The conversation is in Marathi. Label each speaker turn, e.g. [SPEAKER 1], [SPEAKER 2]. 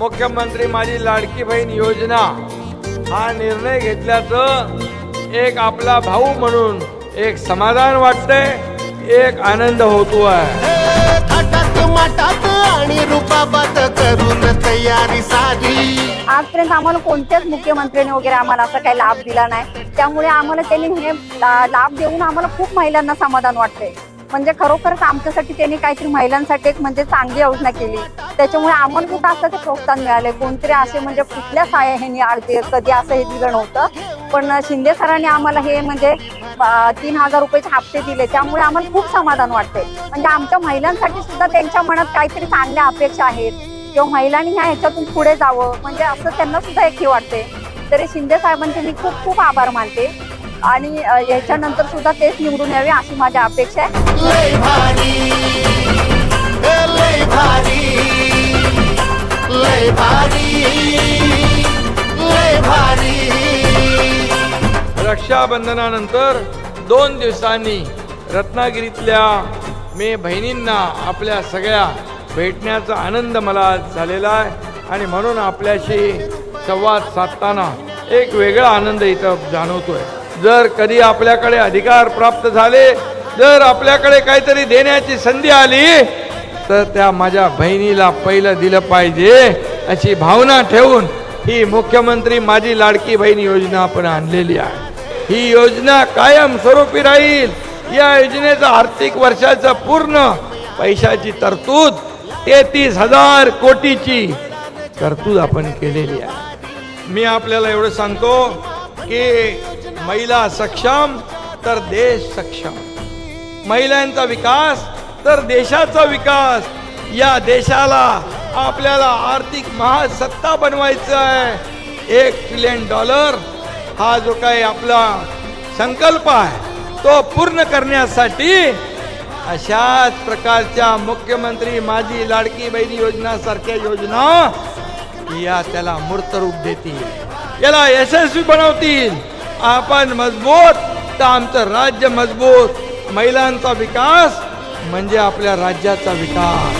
[SPEAKER 1] मुख्यमंत्री माझी लाडकी बहीण योजना. हा निर्णय घेतल्याचं एक आपला भाऊ म्हणून एक समाधान वाटतंय एक आनंद होतो आहे.
[SPEAKER 2] माटात आणि रुबाबात करून तयारी साधी.
[SPEAKER 3] आजपर्यंत आम्हाला कोणत्याच मुख्यमंत्र्यांनी वगैरे आम्हाला असं काही लाभ दिला नाही. त्यामुळे आम्हाला त्यांनी हे लाभ देऊन आम्हाला खूप महिलांना समाधान वाटते म्हणजे खरोखरच आमच्यासाठी त्यांनी काहीतरी महिलांसाठी एक म्हणजे चांगली योजना केली. त्याच्यामुळे आम्हाला कुठं असं ते प्रोत्साहन मिळाले कोणतरी असे म्हणजे कुठल्या साया ह्यांनी आळते कधी असं हे दिलं नव्हतं. पण शिंदे सरांनी आम्हाला हे म्हणजे तीन हजार रुपयाचे हप्ते दिले. त्यामुळे आम्हाला खूप समाधान वाटते म्हणजे आमच्या महिलांसाठी सुद्धा त्यांच्या मनात काहीतरी चांगल्या अपेक्षा आहेत. किंवा महिलांनी ह्या ह्याच्यातून पुढे जावं. म्हणजे असं त्यांना सुद्धा एक हे वाटते तरी शिंदे साहेबांचे मी खूप खूप आभार मानते. आणि याच्यानंतर सुद्धा तेच निवडून यावे अशी माझी अपेक्षा आहे.
[SPEAKER 2] लय भारी ए, लय भारी लय भारी लय भारी.
[SPEAKER 1] रक्षाबंधनानंतर दोन दिवसांनी रत्नागिरीतल्या मी बहिणींना आपल्या सगळ्या भेटण्याचा आनंद मला झालेला आहे. आणि म्हणून आपल्याशी संवाद साधताना एक वेगळा आनंद इथं जाणवतोय. जर कधी आपल्याकडे अधिकार प्राप्त झाले जर आपल्याकडे काहीतरी देण्याची संधी आली तर त्या माझ्या बहिणीला पहिलं दिलं पाहिजे. अशी भावना ठेवून ही मुख्यमंत्री माझी लाडकी बहीण योजना आपण आणलेली आहे. ही योजना कायम स्वरूपी राहील. या योजनेचं आर्थिक वर्षाचं पूर्ण पैशाची तरतूद तेहतीस हजार कोटीची तरतूद आपण केलेली आहे. मी आपल्याला एवढं सांगतो की महिला सक्षम तर देश सक्षम. महिलांचा विकास तर देशाचा विकास. या देशाला आपल्याला आर्थिक महासत्ता बनवायचं आहे. एक ट्रिलियन डॉलर हा जो काही आपला संकल्प आहे तो पूर्ण करण्यासाठी अशाच प्रकारच्या मुख्यमंत्री माझी लाडकी बहिणी योजना सारख्या योजना या त्याला मूर्त रूप देतील. याला यशस्वी बनवतील. आपण मजबूत तर आमचं राज्य मजबूत. महिलांचा विकास म्हणजे आपल्या राज्याचा विकास.